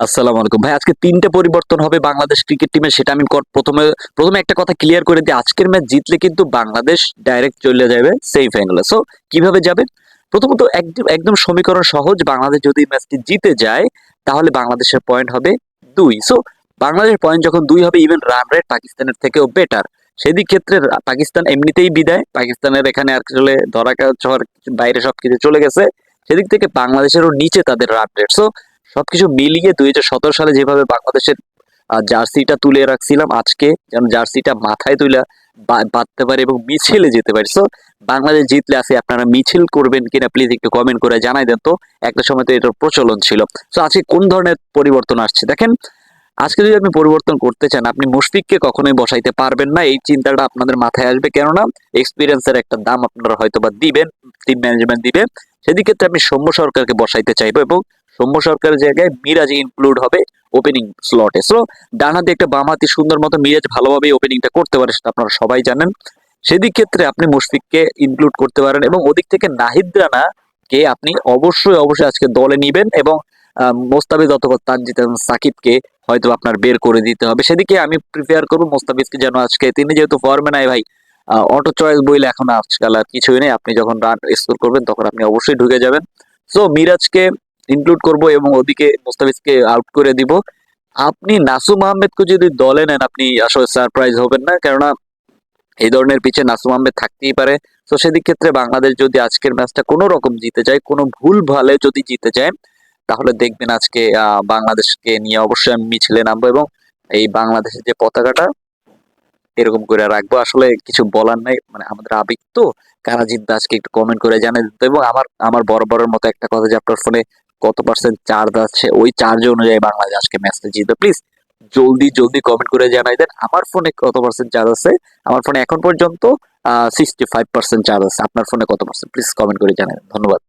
আসসালামু আলাইকুম। ভাই, আজকে তিনটে পরিবর্তন হবে বাংলাদেশ ক্রিকেট টিমে, সেটা আমি প্রথমে প্রথমে একটা কথা ক্লিয়ার করে দিই। আজকের ম্যাচ জিতলে কিন্তু বাংলাদেশ ডাইরেক্ট চলে যাবে সেমি ফাইনালে সো কীভাবে যাবে? প্রথমত একদম একদম সমীকরণ সহজ। বাংলাদেশ যদি ম্যাচটি জিতে যায়, তাহলে বাংলাদেশের পয়েন্ট হবে দুই। সো বাংলাদেশের পয়েন্ট যখন দুই হবে ইভেন রান রেট পাকিস্তানের থেকেও বেটার সেদিক ক্ষেত্রে পাকিস্তান এমনিতেই বিদায়। পাকিস্তানের এখানে আর চলে ধরা বাইরে সবকিছু চলে গেছে। সেদিক থেকে বাংলাদেশেরও নিচে তাদের রান রেট সো সবকিছু মিলিয়ে দুই হাজার সতেরো সালে যেভাবে বাংলাদেশের জার্সিটা তুলে রাখছিলাম আজকে, যেন জার্সিটা মাথায় তুলে বাঁধতে পারে এবং মিছিলে যেতে পারি। সো বাংলাদেশ জিতলে আছে আপনারা মিছিল করবেন কিনা প্লিজ একটু কমেন্ট করে জানাই দেন তো। একটা সময় তো এটার প্রচলন ছিল। সো আজকে কোন ধরনের পরিবর্তন আসছে? দেখেন, আজকে যদি আপনি পরিবর্তন করতে চান, আপনি মুশফিককে কখনোই বসাইতে পারবেন না। এই চিন্তাটা আপনাদের মাথায় আসবে। কেননা এক্সপিরিয়েন্সের একটা দাম আপনারা হয়তো বা দিবেন টিম ম্যানেজমেন্ট দিবে। সেদিক ক্ষেত্রে আমি সৌম্য সরকারকে বসাইতে চাইব এবং সৌম্য সরকারের জায়গায় মিরাজ ইনক্লুড হবে ওপেনিং স্লটে সো ডান হাতে একটা বাম হাতি সুন্দর মতো মিরাজ ভালোভাবে ওপেনিংটা করতে পারে সেটা আপনারা সবাই জানেন। সেদিক ক্ষেত্রে আপনি মুশফিককে ইনক্লুড করতে পারেন এবং ওদিক থেকে নাহিদ রানা কে আপনি অবশ্যই অবশ্যই আজকে দলে নিবেন এবং আহ, মোস্তাফিজ অথবা তানজিদ সাকিবকে হয়তো আপনার বের করে দিতে হবে। সেদিকে আমি প্রিফেয়ার করব মোস্তাফিজকে যেন আজকে তিনি যেহেতু ফর্মে নাই ভাই অটো চয়েস বইলে এখন আজকাল আর কিছুই নেই। আপনি যখন রান স্কোর করবেন তখন আপনি অবশ্যই ঢুকে যাবেন। সো মিরাজকে ইনক্লুড করব এবং ওদিকে মোস্তাফিজকে আউট করে দিব। আপনি নাসুম আহমেদকে যদি দলে নেন, আপনি আসলে সারপ্রাইজ হবেন না, কেননা এই ধরনের পিছে নাসুম আহমেদ থাকতেই পারে। তো সেদিক ক্ষেত্রে বাংলাদেশ যদি আজকের ম্যাচটা কোনো রকম জিতে যায়, কোনো ভুল ভালে যদি জিতে যায়, তাহলে দেখবেন আজকে বাংলাদেশকে নিয়ে অবশ্যই আমি মিছিলে নামবো এবং এই বাংলাদেশের যে পতাকাটা এরকম করে রাখব। আসলে কিছু বলার নাই মানে আমাদের আবেগ তো। কারা জিতবে আজকে একটু কমেন্ট করে জানিয়ে দিতে। এবং আমার আমার বরাবরের মতো একটা কথা যে আপনার ফোনে কত পার্সেন্ট চার্জ আছে, ওই চার্জ অনুযায়ী বাংলাদেশ আজকে ম্যাচটা জিতবে। প্লিজ জলদি জলদি কমেন্ট করে জানাই দেন, আমার ফোনে কত পার্সেন্ট চার্জ আছে? আমার ফোনে এখন পর্যন্ত সিক্সটি ফাইভ পার্সেন্ট চার্জ আছে। আপনার ফোনে কত পার্সেন্ট প্লিজ কমেন্ট করে জানাই দেন। ধন্যবাদ।